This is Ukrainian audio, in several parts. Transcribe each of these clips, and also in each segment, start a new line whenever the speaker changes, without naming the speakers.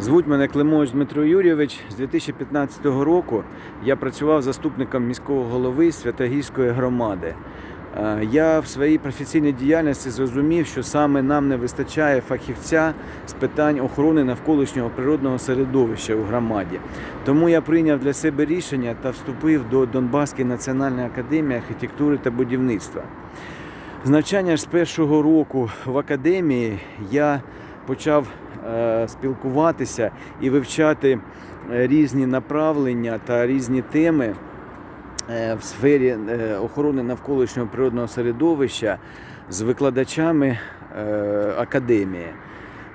Звуть мене Климович Дмитро Юрійович. З 2015 року я працював заступником міського голови Святогірської громади. Е, Я в своїй професійній діяльності зрозумів, що саме нам не вистачає фахівця з питань охорони навколишнього природного середовища у громаді. Тому я прийняв для себе рішення та вступив до Донбаської національної академії архітектури та будівництва. З навчання з першого року в академії я почав спілкуватися і вивчати е, різні направлення та різні теми е, в сфері е, охорони навколишнього природного середовища з викладачами е, академії.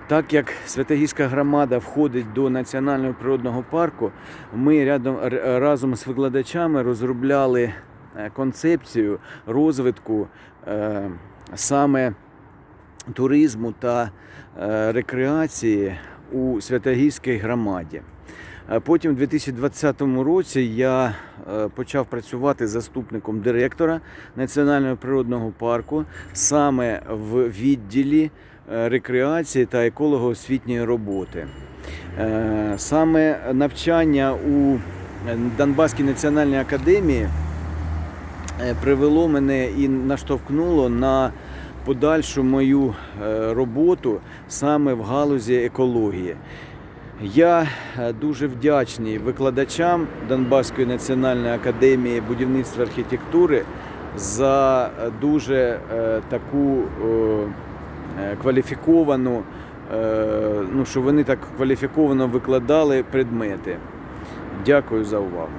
Так як Святогірська громада входить до національного природного парку, ми рядом, разом з викладачами розробляли е, концепцію розвитку е, саме туризму та е, рекреації у Святогірській громаді. Е, Потім, у 2020 році, я е, почав працювати заступником директора Національного природного парку саме в відділі рекреації та еколого-освітньої роботи. Саме навчання у Донбаській національній академії привело мене і наштовхнуло на подальшу мою е, роботу саме в галузі екології. Я е, дуже вдячний викладачам Донбаської національної академії будівництва архітектури за е, дуже таку кваліфіковану, ну що вони так кваліфіковано викладали предмети. Дякую за увагу.